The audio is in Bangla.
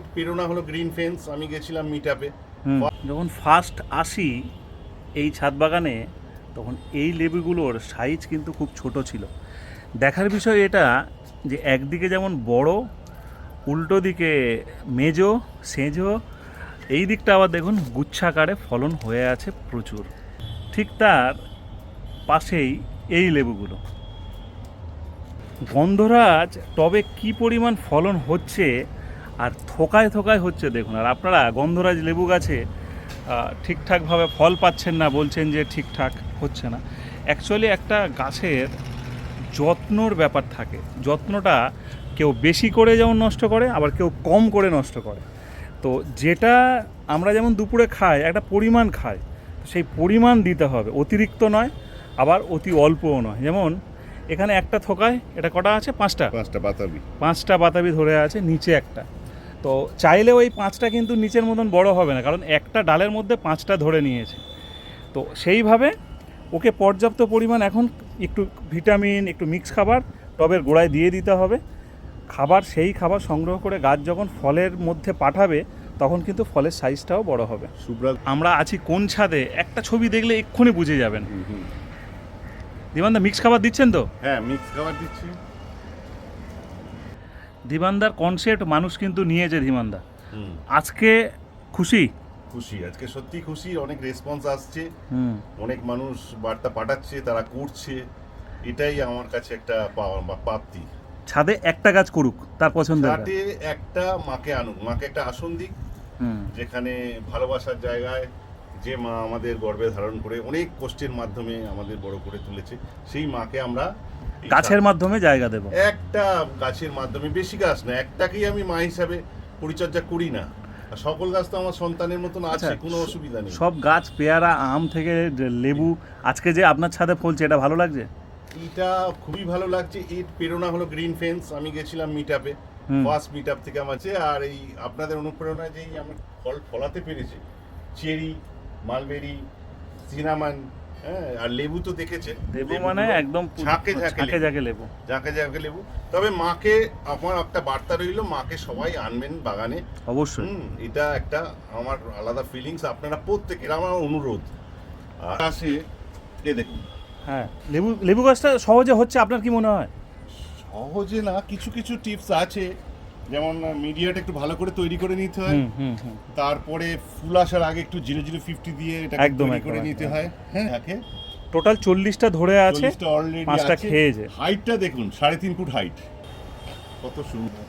এর প্রেরণা হলো গ্রিন ফেন্স আমি গেছিলাম মিট আপে যখন ফার্স্ট আসি এই ছাদ বাগানে, তখন এই লেবুগুলোর সাইজ কিন্তু খুব ছোট ছিল। দেখার বিষয় এটা যে একদিকে যেমন বড়, উল্টো দিকে মেজো, সেজো, এই দিকটা আবার দেখুন গুচ্ছাকারে ফলন হয়ে আছে প্রচুর। ঠিক তার পাশেই এই লেবুগুলো। গন্ধরাজ টবে কি পরিমাণ ফলন হচ্ছে আর থোকায় থোকায় হচ্ছে দেখুন আর আপনারা গন্ধরাজ লেবু গাছে ঠিকঠাকভাবে ফল পাচ্ছেন না বলছেন যে ঠিকঠাক হচ্ছে না। অ্যাকচুয়ালি একটা গাছের যত্নর ব্যাপার থাকে। যত্নটা কেউ বেশি করে যেমন নষ্ট করে আবার কেউ কম করে নষ্ট করে। তো যেটা আমরা যেমন দুপুরে খাই একটা পরিমাণ খাই সেই পরিমাণ দিতে হবে। অতিরিক্ত নয় আবার অতি অল্পও নয়। যেমন এখানে একটা থোকায় এটা কটা আছে? পাঁচটা। পাঁচটা বাতাবি। পাঁচটা বাতাবি ধরে আছে নিচে একটা। তো চাইলেও এই পাঁচটা কিন্তু নিচের মতন বড় হবে না কারণ একটা ডালের মধ্যে পাঁচটা ধরে নিয়েছে। তো সেইভাবে ওকে পর্যাপ্ত পরিমাণ এখন একটু ভিটামিন একটু মিক্স খাবার টবের গোড়ায় দিয়ে দিতে হবে। খাবার সেই খাবার সংগ্রহ করে গাছ যখন ফলের মধ্যে পাঠাবে তখন কিন্তু ফলের সাইজটাও বড় হবে। আমরা আছি কোন ছাদে? একটা ছবি দেখলে এক্ষুনি বুঝে যাবেন। দিবানদা মিক্স খাবার দিচ্ছেন তো? হ্যাঁ মিক্স খাবার দিচ্ছি। দিবানদার কনসেপ্ট মানুষ কিন্তু নিয়েছে ধীমানদা আজকে খুশি? খুশি আজকে সত্যি খুশি অনেক রেসপন্স আসছে। হুম। অনেক মানুষ বার্তা পাঠাচ্ছে তারা করছে। এটাই আমার কাছে একটা প্রাপ্তি। ছাদে একটা গাছ করুক তার পছন্দ ছাদে একটা মাকে আনুক মাকে একটা আসন দিক যেখানে ভালোবাসার জায়গায় যে মা আমাদের গর্বে ধারণ করে অনেক কষ্টের মাধ্যমে আমাদের বড় করে তুলেছে সেই মাকে আমরা গাছের মাধ্যমে জায়গা দেব। একটা গাছের মাধ্যমে বেশি গাছ না একটাকেই আমি মা হিসাবে পরিচর্যা করি না। সকল গাছ তো আমার সন্তানের মতন আছে আচ্ছা, কোনো অসুবিধা নেই। সব গাছ পেয়ারা আম থেকে লেবু আজকে যে আপনার ছাদে ফলছে এটা ভালো লাগছে? এটা খুবই ভালো লাগছে। এর প্রেরণা হলো গ্রিন ফেন্স। আমি গেছিলাম মিট আপে হুম। ফার্স্ট মিট আপ থেকে আমার আছে আর এই আপনাদের অনুপ্রেরণায় যেই আমি ফল ফলাতে পেরেছি। চেরি মালবেরি সিনামান হ্যাঁ আর লেবু তো দেখেছেন। লেবু মানে একদম ঝাঁকে ঝাঁকে ঝাঁকে লেবু। ঝাঁকে যাকে লেবু। তবে মাকে আমার একটা বার্তা রইল মাকে সবাই আনবেন বাগানে। অবশ্যই। এটা একটা আমার আলাদা ফিলিংস আপনারা প্রত্যেকের আমার অনুরোধ। আর আসে এ দেখুন। হ্যাঁ লেবু লেবু গাছটা সহজে হচ্ছে আপনার কি মনে হয়? সহজে না কিছু কিছু টিপস আছে। যেমন মিডিয়াটা একটু ভালো করে তৈরি করে নিতে হয়। হুম হুম হুম। তারপরে ফুল আসার আগে একটু জিরো জিরো ফিফটি দিয়ে এটা একদম, করে নিতে হয়। হ্যাঁ? টোটাল চল্লিশটা ধরে আছে পাঁচটা খেয়ে। হাইটটা দেখুন সাড়ে তিন ফুট হাইট কত সুন্দর।